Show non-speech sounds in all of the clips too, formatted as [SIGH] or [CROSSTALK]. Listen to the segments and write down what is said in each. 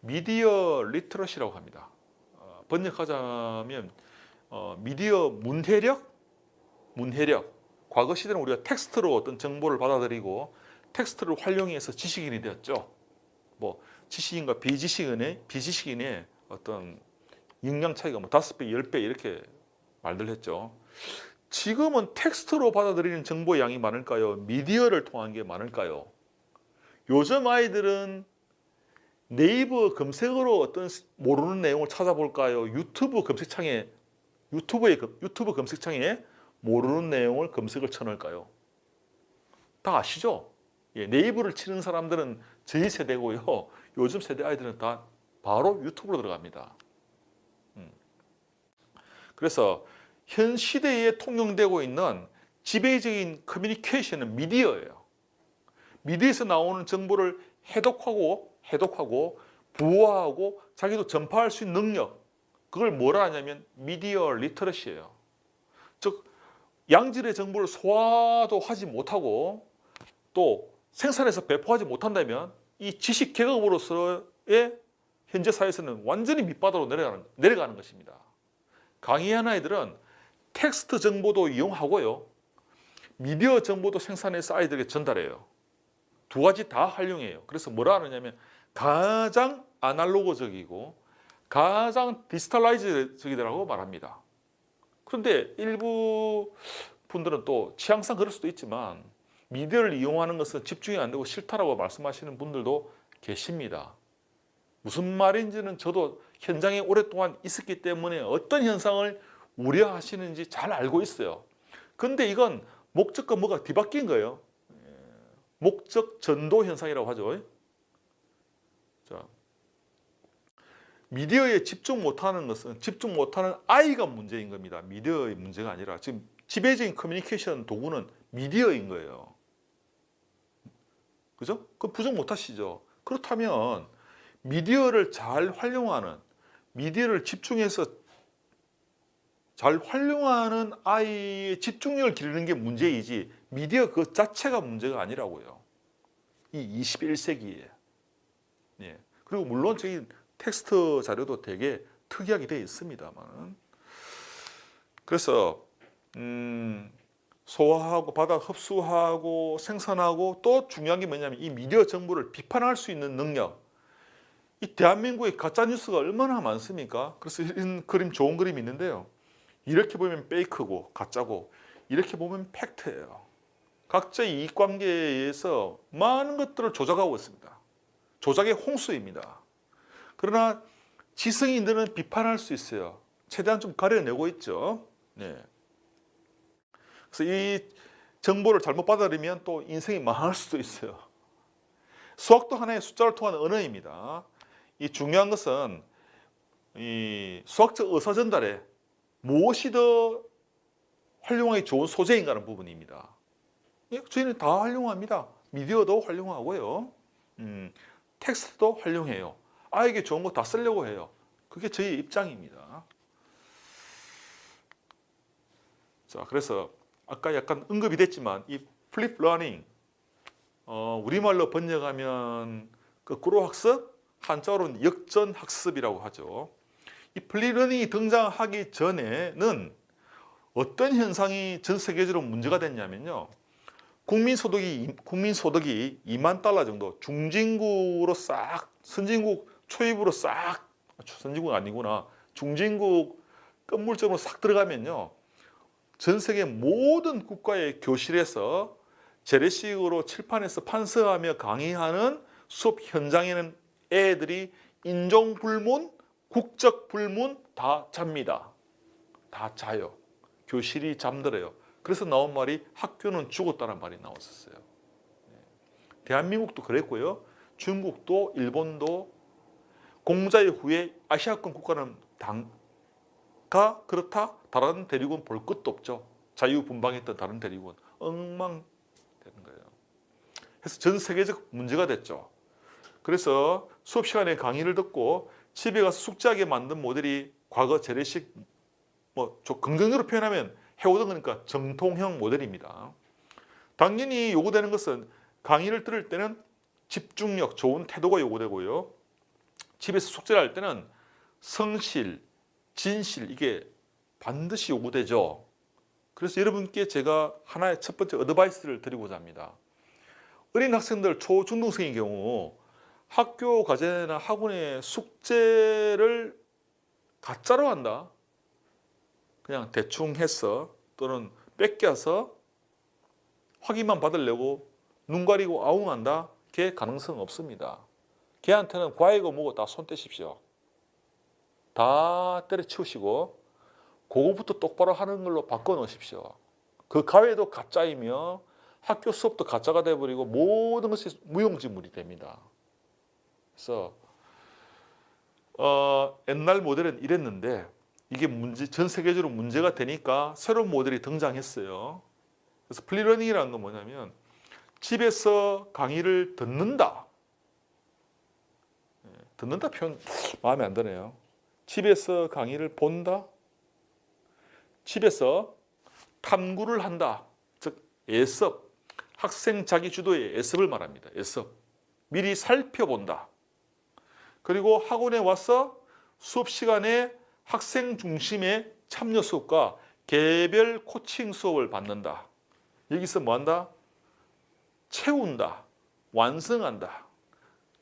미디어 리터러시라고 합니다. 어, 번역하자면 어, 미디어 문해력, 문해력. 과거 시대는 우리가 텍스트로 어떤 정보를 받아들이고 텍스트를 활용해서 지식인이 되었죠. 뭐 지식인과 비지식인의 비지식인의 어떤 역량 차이가 뭐 다섯 배, 열 배 이렇게 말들 했죠. 지금은 텍스트로 받아들이는 정보의 양이 많을까요? 미디어를 통한 게 많을까요? 요즘 아이들은 네이버 검색어로 어떤 모르는 내용을 찾아볼까요? 유튜브 검색창에 유튜브의 검- 유튜브 검색창에 모르는 내용을 검색을 쳐넣을까요? 다 아시죠? 예, 네이버를 치는 사람들은 저희 세대고요. [LAUGHS] 요즘 세대 아이들은 다 바로 유튜브로 들어갑니다. 음. 그래서 현 시대에 통용되고 있는 지배적인 커뮤니케이션은 미디어예요. 미디어에서 나오는 정보를 해독하고 해독하고 부화하고 자기도 전파할 수 있는 능력 그걸 뭐라 하냐면 미디어 리터러시예요. 즉 양질의 정보를 소화도 하지 못하고 또 생산해서 배포하지 못한다면 이 지식 계급으로서의 현재 사회에서는 완전히 밑바닥으로 내려가는, 내려가는 것입니다. 강의한 아이들은 텍스트 정보도 이용하고요. 미디어 정보도 생산해서 아이들에게 전달해요. 두 가지 다 활용해요. 그래서 뭐라 하느냐면 가장 아날로그적이고 가장 디지털라이즈적이라고 말합니다. 그런데 일부 분들은 또 취향상 그럴 수도 있지만 미디어를 이용하는 것은 집중이 안 되고 싫다라고 말씀하시는 분들도 계십니다. 무슨 말인지는 저도 현장에 오랫동안 있었기 때문에 어떤 현상을 우려하시는지 잘 알고 있어요. 근데 이건 목적과 뭐가 뒤바뀐 거예요. 예, 목적 전도 현상이라고 하죠. 자, 미디어에 집중 못하는 것은 집중 못하는 아이가 문제인 겁니다. 미디어의 문제가 아니라 지금 지배적인 커뮤니케이션 도구는 미디어인 거예요. 그죠? 그 부정 못하시죠. 그렇다면 미디어를 잘 활용하는 미디어를 집중해서 잘 활용하는 아이의 집중력을 기르는 게 문제이지 미디어 그 자체가 문제가 아니라고요. 이 21세기에. 예. 그리고 물론 저희 텍스트 자료도 되게 특이하게 되어 있습니다만. 그래서 음, 소화하고 받아 흡수하고 생산하고 또 중요한 게 뭐냐면 이 미디어 정보를 비판할 수 있는 능력. 이 대한민국의 가짜 뉴스가 얼마나 많습니까? 그래서 이런 그림 좋은 그림이 있는데요. 이렇게 보면 페이크고 가짜고 이렇게 보면 팩트예요. 각자의 이익 관계에 의해서 많은 것들을 조작하고 있습니다. 조작의 홍수입니다. 그러나 지성인들은 비판할 수 있어요. 최대한 좀 가려내고 있죠. 네. 그래서 이 정보를 잘못 받아들이면 또 인생이 망할 수도 있어요. 수학도 하나의 숫자를 통한 언어입니다. 이 중요한 것은 이 수학적 의사 전달에 무엇이 더 활용하기 좋은 소재인가는 부분입니다. 예, 저희는 다 활용합니다. 미디어도 활용하고요. 음, 텍스트도 활용해요. 아에게 좋은 거 다 쓰려고 해요. 그게 저희 입장입니다. 자, 그래서 아까 약간 언급이 됐지만 이 플립 러닝 어, 우리말로 번역하면 거꾸로 학습, 한자어로는 역전 학습이라고 하죠. 이 플립 러닝이 등장하기 전에는 어떤 현상이 전 세계적으로 문제가 됐냐면요. 국민 소득이 국민 소득이 2만 달러 정도 중진국으로 싹 선진국 초입으로 싹 선진국 아니구나 중진국 끝물점으로 싹 들어가면요 전 세계 모든 국가의 교실에서 재래식으로 칠판에서 판서하며 강의하는 수업 현장에는 애들이 인종 불문, 국적 불문 다 잡니다. 다 자요. 교실이 잠들어요. 그래서 나온 말이 학교는 죽었다는 말이 나왔었어요. 네. 대한민국도 그랬고요. 중국도 일본도 공자의 후에 아시아권 국가는 당가 그렇다 다른 대륙은 볼 것도 없죠. 자유분방했던 다른 대륙은 엉망 되는 거예요. 그래서 전 세계적 문제가 됐죠. 그래서 수업 시간에 강의를 듣고 집에 가서 숙제하게 만든 모델이 과거 재래식 뭐좀 긍정적으로 표현하면 해오던 거니까 정통형 모델입니다. 당연히 요구되는 것은 강의를 들을 때는 집중력, 좋은 태도가 요구되고요. 집에서 숙제를 할 때는 성실, 진실 이게 반드시 요구되죠. 그래서 여러분께 제가 하나의 첫 번째 어드바이스를 드리고자 합니다. 어린 학생들 초중등생의 경우 학교 과제나 학원의 숙제를 가짜로 한다. 그냥 대충 했어 또는 뺏겨서 확인만 받으려고 눈 가리고 아웅한다. 걔 가능성 없습니다. 걔한테는 과외고 뭐고 다 손 떼십시오. 다 때려치우시고 그거부터 똑바로 하는 걸로 바꿔 놓으십시오. 그 가외도 가짜이며 학교 수업도 가짜가 돼버리고 모든 것이 무용지물이 됩니다. 그래서 어, 옛날 모델은 이랬는데 이게 문제 전 세계적으로 문제가 되니까 새로운 모델이 등장했어요. 그래서 플리러닝이라는 건 뭐냐면 집에서 강의를 듣는다. 예, 듣는다 표현 마음에 안 드네요. 집에서 강의를 본다. 집에서 탐구를 한다. 즉 예습. 학생 자기 주도의 예습을 말합니다. 예습. 미리 살펴본다. 그리고 학원에 와서 수업 시간에 학생 중심의 참여 수업과 개별 코칭 수업을 받는다. 여기서 뭐 한다? 채운다. 완성한다.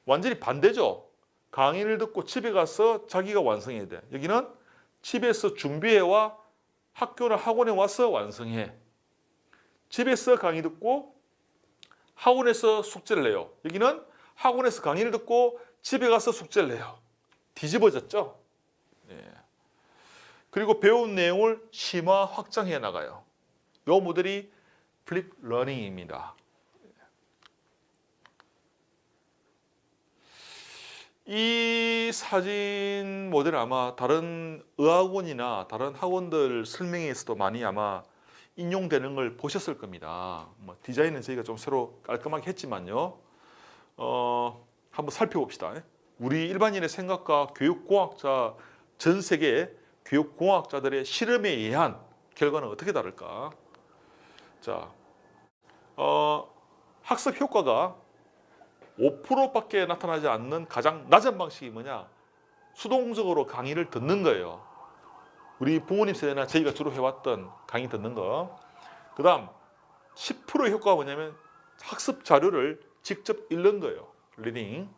완전히 반대죠. 강의를 듣고 집에 가서 자기가 완성해야 돼. 여기는 집에서 준비해와 학교나 학원에 와서 완성해. 집에서 강의 듣고 학원에서 숙제를 내요. 여기는 학원에서 강의를 듣고 집에 가서 숙제를 내요. 뒤집어졌죠? 네. 그리고 배운 내용을 심화 확장해 나가요. 이 모델이 플립 러닝입니다. 이 사진 모델 아마 다른 의학원이나 다른 학원들 설명에서도 많이 아마 인용되는 걸 보셨을 겁니다. 뭐 디자인은 저희가 좀 새로 깔끔하게 했지만요. 어, 한번 살펴봅시다. 우리 일반인의 생각과 교육공학자 전 세계 교육공학자들의 실험에 의한 결과는 어떻게 다를까? 자, 어, 학습 효과가 5%밖에 나타나지 않는 가장 낮은 방식이 뭐냐? 수동적으로 강의를 듣는 거예요. 우리 부모님 세대나 저희가 주로 해왔던 강의 듣는 거. 그 다음 10% 효과가 뭐냐면 학습 자료를 직접 읽는 거예요. 리딩.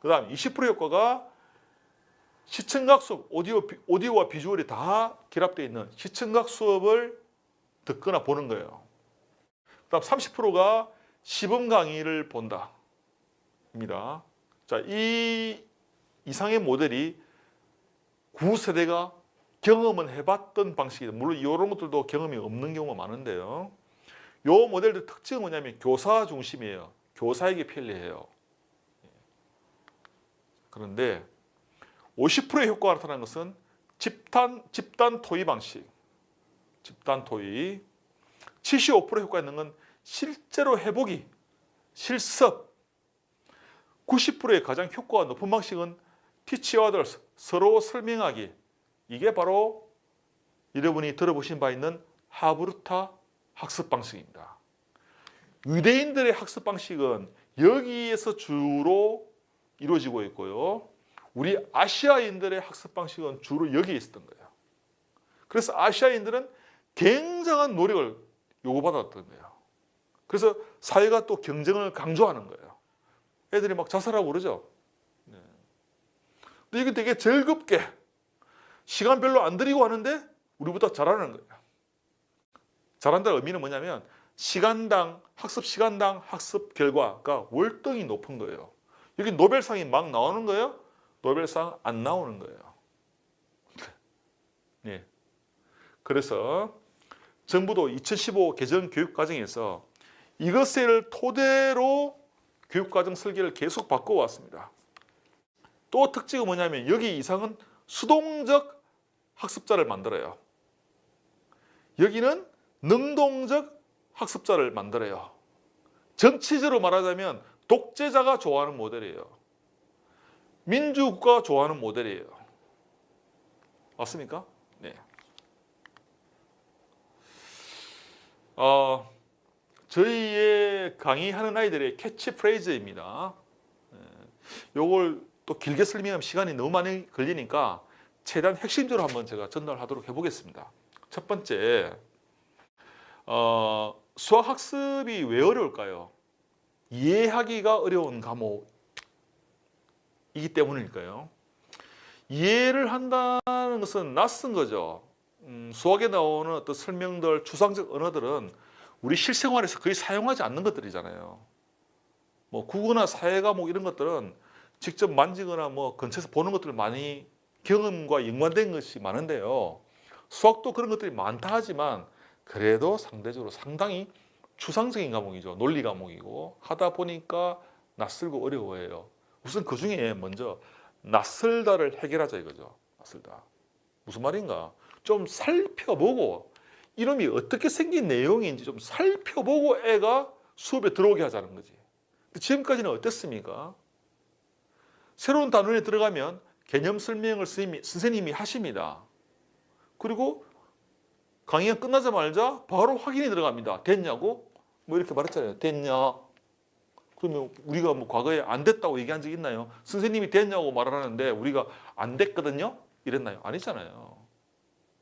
그 다음 20% 효과가 시청각 수업, 오디오, 비- 오디오와 비주얼이 다 결합되어 있는 시청각 수업을 듣거나 보는 거예요. 그 다음 30%가 시범 강의를 본다. 입니다. 자, 이 이상의 모델이 구세대가 경험은 해봤던 방식이다. 물론 이런 것들도 경험이 없는 경우가 많은데요. 요 모델의 특징은 뭐냐면 교사 중심이에요. 교사에게 편리해요. 그런데 50%의 효과가 나타난 것은 집단 집단 토의 방식. 집단 토의. 75%의 효과가 있는 건 실제로 해보기, 실습. 90%의 가장 효과가 높은 방식은 teach others, 서로 설명하기. 이게 바로 여러분이 들어보신 바 있는 하브루타 학습 방식입니다. 유대인들의 학습 방식은 여기에서 주로 이루어지고 있고요. 우리 아시아인들의 학습 방식은 주로 여기에 있었던 거예요. 그래서 아시아인들은 굉장한 노력을 요구받았던 거예요. 그래서 사회가 또 경쟁을 강조하는 거예요. 애들이 막 자살하고 그러죠. 네. 근데 이게 되게 즐겁게 시간 별로 안 들이고 하는데 우리보다 잘하는 거예요. 잘한다는 의미는 뭐냐면 시간당 학습 시간당 학습 결과가 월등히 높은 거예요. 여기 노벨상이 막 나오는 거예요. 노벨상 안 나오는 거예요. [LAUGHS] 예. 그래서 정부도 2015 개정 교육 과정에서 이것을 토대로 교육 과정 설계를 계속 바꿔 왔습니다. 또 특징은 뭐냐면 여기 이상은 수동적 학습자를 만들어요. 여기는 능동적 학습자를 만들어요. 정치적으로 말하자면 독재자가 좋아하는 모델이에요. 민주국가가 좋아하는 모델이에요. 맞습니까? 네. 어, 저희의 강의하는 아이들의 캐치프레이즈입니다. 예, 요걸 또 길게 설명하면 시간이 너무 많이 걸리니까 최대한 핵심적으로 한번 제가 전달하도록 해보겠습니다. 첫 번째, 어, 수학 학습이 왜 어려울까요? 이해하기가 어려운 과목 이기 때문일까요? 이해를 한다는 것은 낯선 거죠. 음, 수학에 나오는 어떤 설명들, 추상적 언어들은 우리 실생활에서 거의 사용하지 않는 것들이잖아요. 뭐 국어나 사회 과목 이런 것들은 직접 만지거나 뭐 근처에서 보는 것들 많이 경험과 연관된 것이 많은데요. 수학도 그런 것들이 많다 하지만 그래도 상대적으로 상당히 추상적인 과목이죠. 논리 과목이고 하다 보니까 낯설고 어려워해요. 우선 그 중에 먼저 낯설다를 해결하자 이거죠. 낯설다. 무슨 말인가? 좀 살펴보고 이놈이 어떻게 생긴 내용인지 좀 살펴보고 애가 수업에 들어오게 하자는 거지. 지금까지는 어땠습니까? 새로운 단원에 들어가면 개념 설명을 선생님이 하십니다. 그리고 강의가 끝나자마자 바로 확인이 들어갑니다. 됐냐고? 뭐 이렇게 말했잖아요. 됐냐? 그러면 우리가 뭐 과거에 안 됐다고 얘기한 적 있나요? 선생님이 됐냐고 말하는데 우리가 안 됐거든요? 이랬나요? 아니잖아요.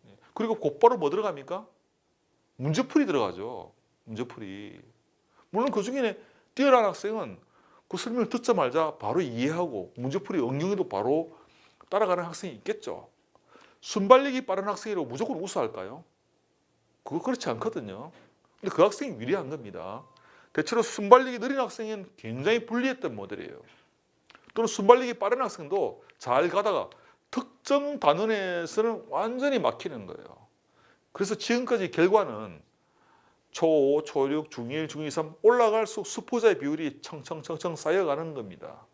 예. 그리고 곧바로 뭐 들어갑니까? 문제풀이 들어가죠. 문제풀이. 물론 그 중에 뛰어난 학생은 그 설명을 듣자마자 바로 이해하고 문제풀이 응용해도 바로 따라가는 학생이 있겠죠. 순발력이 빠른 학생이라고 무조건 우수할까요? 그거 그렇지 않거든요. 근데 그 학생이 유리한 겁니다. 대체로 순발력이 느린 학생은 굉장히 불리했던 모델이에요. 또는 순발력이 빠른 학생도 잘 가다가 특정 단원에서는 완전히 막히는 거예요. 그래서 지금까지 결과는 초5, 초6, 중1, 중2, 3 올라갈수록 수포자의 비율이 청청청청 쌓여가는 겁니다.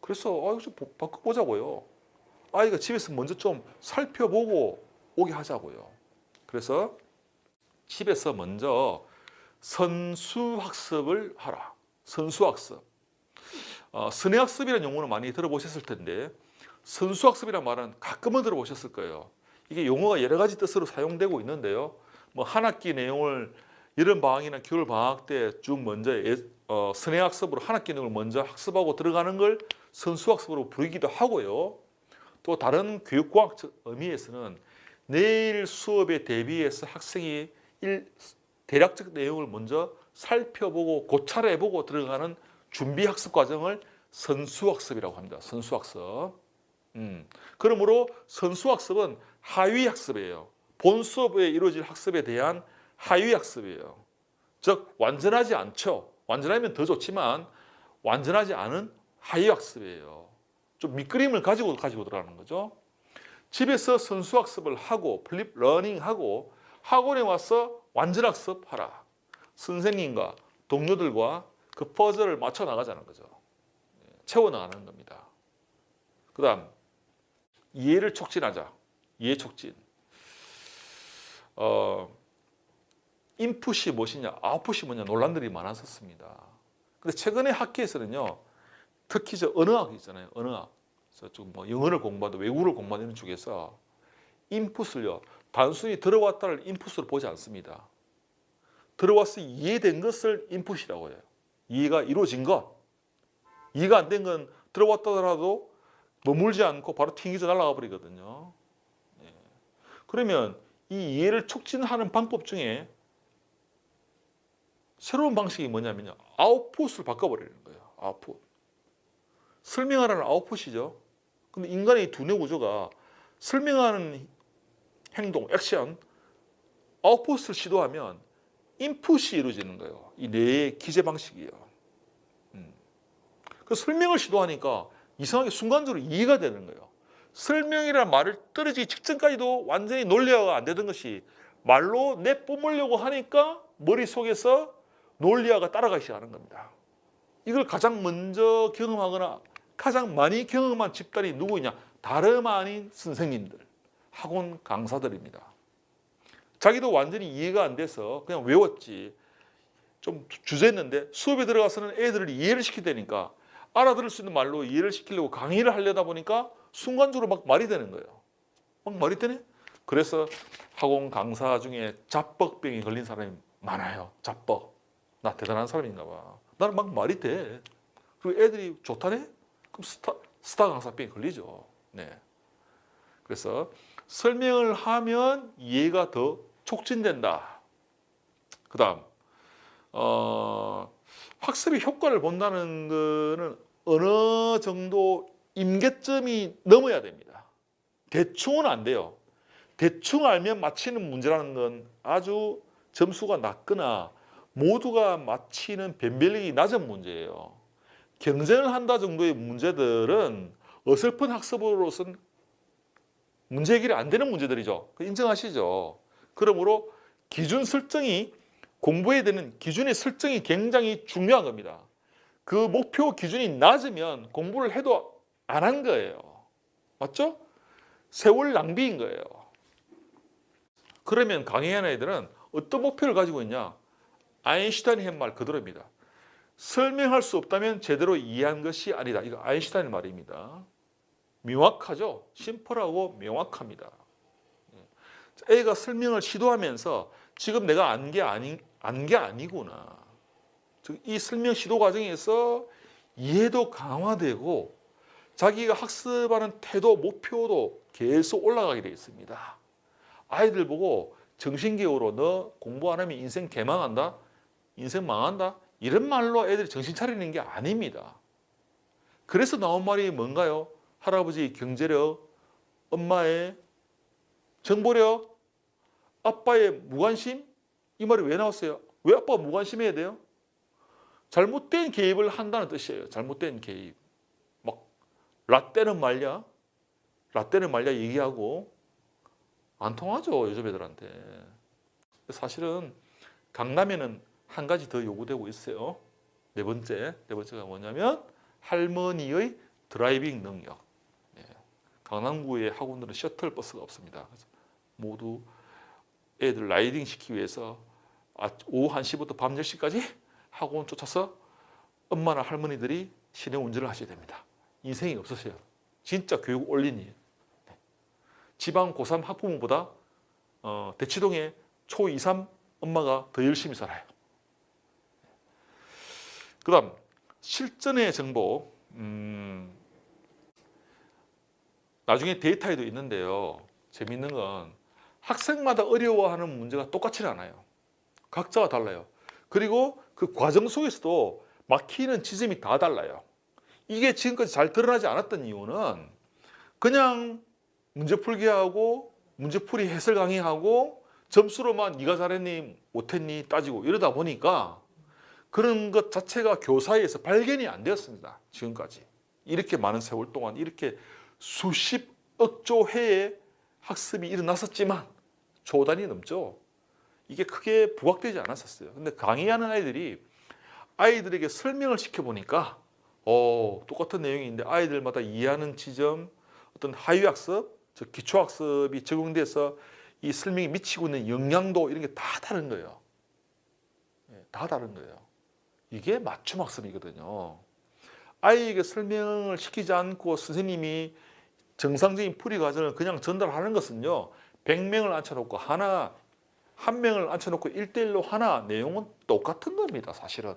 그래서 아, 좀 바꿔보자고요. 아이가 집에서 먼저 좀 살펴보고 오게 하자고요. 그래서 집에서 먼저 선수학습을 하라. 선수학습. 어, 선행학습이라는 용어는 많이 들어보셨을 텐데 선수학습이라는 말은 가끔은 들어보셨을 거예요. 이게 용어가 여러 가지 뜻으로 사용되고 있는데요. 뭐 한 학기 내용을 여름 방학이나 겨울 방학 때 쭉 먼저 예, 어, 선행학습으로 한 학기 내용을 먼저 학습하고 들어가는 걸 선수학습으로 부르기도 하고요. 또 다른 교육과학 적 의미에서는 내일 수업에 대비해서 학생이 일, 대략적 내용을 먼저 살펴보고 고찰해보고 들어가는 준비 학습 과정을 선수 학습이라고 합니다. 선수 학습. 음. 그러므로 선수 학습은 하위 학습이에요. 본 수업에 이루어질 학습에 대한 하위 학습이에요. 즉 완전하지 않죠. 완전하면 더 좋지만 완전하지 않은 하위 학습이에요. 좀 밑그림을 가지고 가지고 들어가는 거죠. 집에서 선수 학습을 하고 플립 러닝하고 학원에 와서 완전 학습하라. 선생님과 동료들과 그 퍼즐을 맞춰 나가자는 거죠. 채워 나가는 겁니다. 그 다음 이해를 촉진하자. 이해 촉진. 어, 인풋이 무엇이냐, 아웃풋이 뭐냐 논란들이 많았었습니다. 근데 최근에 학계에서는요, 특히 저 언어학 있잖아요, 언어학. 그래서 좀뭐 영어를 공부하든 외국어를 공부하는 쪽에서 인풋을요, 단순히 들어왔다를 인풋으로 보지 않습니다. 들어와서 이해된 것을 인풋이라고 해요. 이해가 이루어진 것. 이해가 안 된 건 들어왔다더라도 머물지 않고 바로 튕겨져 날아가 버리거든요. 예. 그러면 이 이해를 촉진하는 방법 중에 새로운 방식이 뭐냐면요. 아웃풋을 바꿔버리는 거예요. 아웃풋. 설명하라는 아웃풋이죠. 근데 인간의 두뇌 구조가 설명하는 행동, 액션, 아웃풋을 시도하면 인풋이 이루어지는 거예요. 이 뇌의 기재 방식이에요. 음. 그 설명을 시도하니까 이상하게 순간적으로 이해가 되는 거예요. 설명이라는 말을 떨어지기 직전까지도 완전히 논리화가 안 되던 것이 말로 내뿜으려고 하니까 머릿속에서 논리화가 따라가기 시작하는 겁니다. 이걸 가장 먼저 경험하거나 가장 많이 경험한 집단이 누구냐? 다름 아닌 선생님들, 학원 강사들입니다. 자기도 완전히 이해가 안 돼서 그냥 외웠지. 좀 주저했는데 수업에 들어가서는 애들을 이해를 시키다니까 알아들을 수 있는 말로 이해를 시키려고 강의를 하려다 보니까 순간적으로 막 말이 되는 거예요. 막 말이 되네? 그래서 학원 강사 중에 자뻑병이 걸린 사람이 많아요. 자뻑. 나 대단한 사람인가 봐. 나는 막 말이 돼. 그리고 애들이 좋다네? 그럼 스타 스타 강사병이 걸리죠. 네. 그래서 설명을 하면 이해가 더 촉진된다. 그 다음 어, 학습의 효과를 본다는 거는 어느 정도 임계점이 넘어야 됩니다. 대충은 안 돼요. 대충 알면 맞히는 문제라는 건 아주 점수가 낮거나 모두가 맞히는 변별력이 낮은 문제예요. 경쟁을 한다 정도의 문제들은 어설픈 학습으로서는 문제 해결이 안 되는 문제들이죠. 그 인정하시죠? 그러므로 기준 설정이 공부해야 되는 기준의 설정이 굉장히 중요한 겁니다. 그 목표 기준이 낮으면 공부를 해도 안 한 거예요. 맞죠? 세월 낭비인 거예요. 그러면 강의하는 애들은 어떤 목표를 가지고 있냐? 아인슈타인이 한 말 그대로입니다. 설명할 수 없다면 제대로 이해한 것이 아니다. 이거 아인슈타인 말입니다. 명확하죠? 심플하고 명확합니다. A가 설명을 시도하면서 지금 내가 안 게 아니 안게 아니구나. 즉 이 설명 시도 과정에서 이해도 강화되고 자기가 학습하는 태도, 목표도 계속 올라가게 되어 있습니다. 아이들 보고 정신교육으로 너 공부 안 하면 인생 개망한다, 인생 망한다 이런 말로 애들이 정신 차리는 게 아닙니다. 그래서 나온 말이 뭔가요? 할아버지 경제력, 엄마의 정보력, 아빠의 무관심? 이 말이 왜 나왔어요? 왜 아빠가 무관심해야 돼요? 잘못된 개입을 한다는 뜻이에요. 잘못된 개입. 막 라떼는 말냐? 라떼는 말냐 얘기하고 안 통하죠 요즘 애들한테. 사실은 강남에는 한 가지 더 요구되고 있어요. 네 번째, 네 번째가 뭐냐면 할머니의 드라이빙 능력. 예. 강남구의 학원들은 셔틀 버스가 없습니다. 모두 애들 라이딩 시키기 위해서 아, 오후 1시부터 밤 10시까지 학원 쫓아서 엄마나 할머니들이 시내 운전을 하셔야 됩니다. 인생이 없으세요. 진짜 교육 올린이. 네. 지방 고3 학부모보다 어, 대치동의 초 2, 3 엄마가 더 열심히 살아요. 그 다음 실전의 정보. 음, 나중에 데이터에도 있는데요. 재밌는 건 학생마다 어려워하는 문제가 똑같지 않아요. 각자가 달라요. 그리고 그 과정 속에서도 막히는 지점이 다 달라요. 이게 지금까지 잘 드러나지 않았던 이유는 그냥 문제 풀기 하고 문제풀이 해설 강의하고 점수로만 네가 잘했니 못했니 따지고 이러다 보니까 그런 것 자체가 교사에서 발견이 안 되었습니다. 지금까지 이렇게 많은 세월 동안 이렇게 수십억 조 해의 학습이 일어났었지만 조단이 넘죠. 이게 크게 부각되지 않았었어요. 근데 강의하는 아이들이 아이들에게 설명을 시켜보니까 어, 똑같은 내용인데 아이들마다 이해하는 지점, 어떤 하위학습, 즉 기초학습이 적용돼서 이 설명이 미치고 있는 영향도 이런 게 다 다른 거예요. 예, 다 다른 거예요. 이게 맞춤 학습이거든요. 아이에게 설명을 시키지 않고 선생님이 정상적인 풀이 과정을 그냥 전달하는 것은요. 100명을 앉혀놓고 하나 한 명을 앉혀놓고 1대1로 하나 내용은 똑같은 겁니다. 사실은.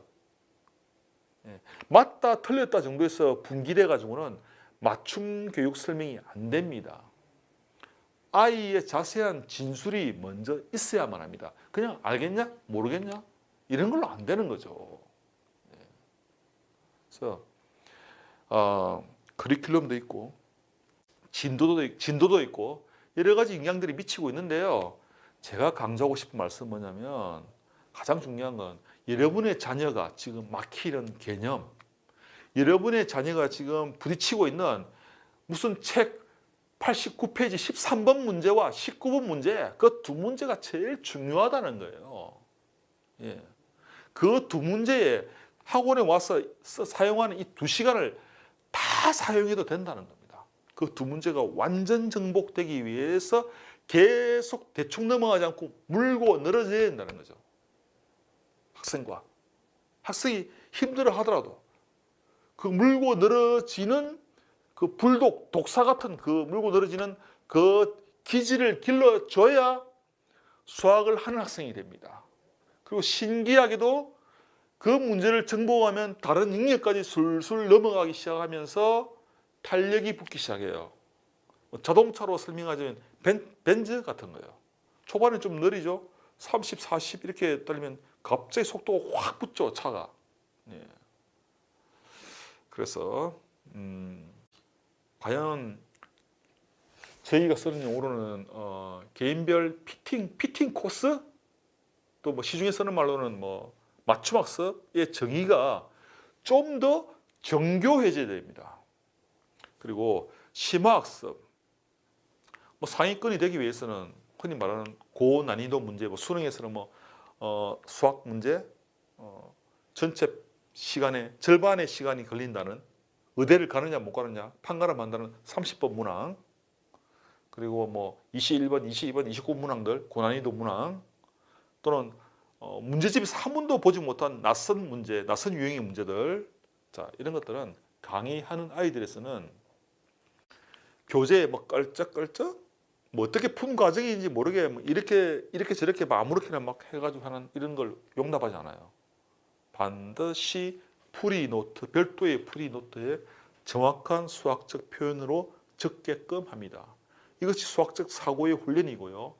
예, 맞다 틀렸다 정도에서 분기돼 가지고는 맞춤 교육 설명이 안 됩니다. 아이의 자세한 진술이 먼저 있어야만 합니다. 그냥 알겠냐 모르겠냐 이런 걸로 안 되는 거죠. 예. 그래서 어, 커리큘럼도 있고 진도도 있- 진도도 있고 여러 가지 영향들이 미치고 있는데요. 제가 강조하고 싶은 말씀은 뭐냐면 가장 중요한 건 여러분의 자녀가 지금 막히는 개념, 여러분의 자녀가 지금 부딪히고 있는 무슨 책 89페이지 13번 문제와 19번 문제 그 두 문제가 제일 중요하다는 거예요. 예. 그 두 문제에 학원에 와서 써- 사용하는 이 두 시간을 다 사용해도 된다는 겁니다. 그 두 문제가 완전 정복되기 위해서 계속 대충 넘어가지 않고 물고 늘어져야 된다는 거죠. 학생과 학생이 힘들어 하더라도 그 물고 늘어지는 그 불독 독사 같은 그 물고 늘어지는 그 기질을 길러줘야 수학을 하는 학생이 됩니다. 그리고 신기하게도 그 문제를 정복하면 다른 영역까지 술술 넘어가기 시작하면서 탄력이 붙기 시작해요. 뭐 자동차로 설명하자면 벤, 벤즈 같은 거예요. 초반에 좀 느리죠. 30, 40 이렇게 달리면 갑자기 속도가 확 붙죠 차가. 예. 그래서 음, 과연 저희가 쓰는 용어로는 어, 개인별 피팅 피팅 코스 또 뭐 시중에 쓰는 말로는 뭐 맞춤 학습의 정의가 좀 더 정교해져야 됩니다. 그리고 심화 학습. 뭐 상위권이 되기 위해서는 흔히 말하는 고난이도 문제, 뭐 수능에서는 뭐 어, 수학 문제 어, 전체 시간의 절반의 시간이 걸린다는 의대를 가느냐 못 가느냐 판가름 한다는 30번 문항. 그리고 뭐 21번, 22번, 29번 문항들 고난이도 문항. 또는 어, 문제집에서 한 번도 보지 못한 낯선 문제, 낯선 유형의 문제들. 자 이런 것들은 강의하는 아이들에서는 교재에 뭐 깔짝깔짝 뭐 어떻게 푼 과정인지 모르게 뭐 이렇게 이렇게 저렇게 막 아무렇게나 막 해가지고 하는 이런 걸 용납하지 않아요. 반드시 풀이 노트 별도의 풀이 노트에 정확한 수학적 표현으로 적게끔 합니다. 이것이 수학적 사고의 훈련이고요.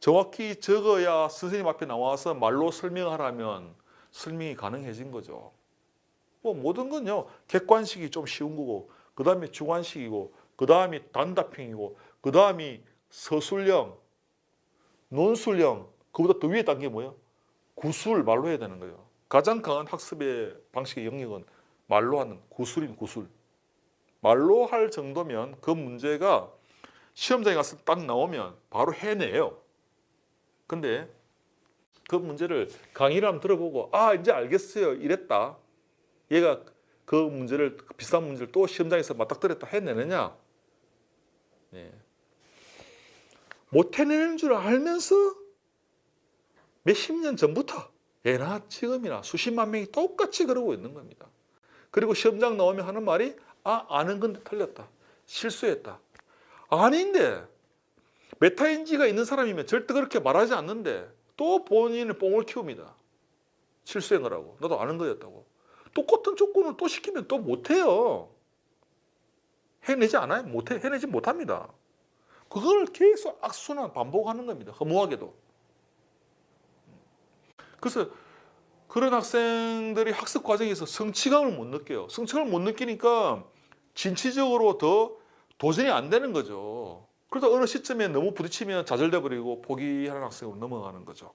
정확히 적어야 선생님 앞에 나와서 말로 설명하라면 설명이 가능해진 거죠. 뭐 모든 건요 객관식이 좀 쉬운 거고 그 다음에 주관식이고 그 다음이 단답형이고 그 다음이 서술형, 논술형 그보다 더 위에 단계 뭐야? 구술 말로 해야 되는 거예요. 가장 강한 학습의 방식의 영역은 말로 하는 구술인 구술. 말로 할 정도면 그 문제가 시험장에 가서 딱 나오면 바로 해내요. 근데 그 문제를 강의를 한번 들어보고 아 이제 알겠어요 이랬다. 얘가 그 문제를 그 비슷한 문제를 또 시험장에서 맞닥뜨렸다 해내느냐? 예. 못 해내는 줄 알면서 몇십 년 전부터 예나 지금이나 수십만 명이 똑같이 그러고 있는 겁니다. 그리고 시험장 나오면 하는 말이 아 아는 건데 틀렸다. 실수했다. 아닌데 메타인지가 있는 사람이면 절대 그렇게 말하지 않는데 또 본인은 뽕을 키웁니다. 실수한 거라고. 나도 아는 거였다고. 똑같은 조건을 또 시키면 또 못해요. 해내지 않아요? 못해. 해내지 못합니다. 그걸 계속 악순환 반복하는 겁니다. 허무하게도. 그래서 그런 학생들이 학습 과정에서 성취감을 못 느껴요. 성취감을 못 느끼니까 진취적으로 더 도전이 안 되는 거죠. 그러다 어느 시점에 너무 부딪히면 좌절돼 버리고 포기하는 학생으로 넘어가는 거죠.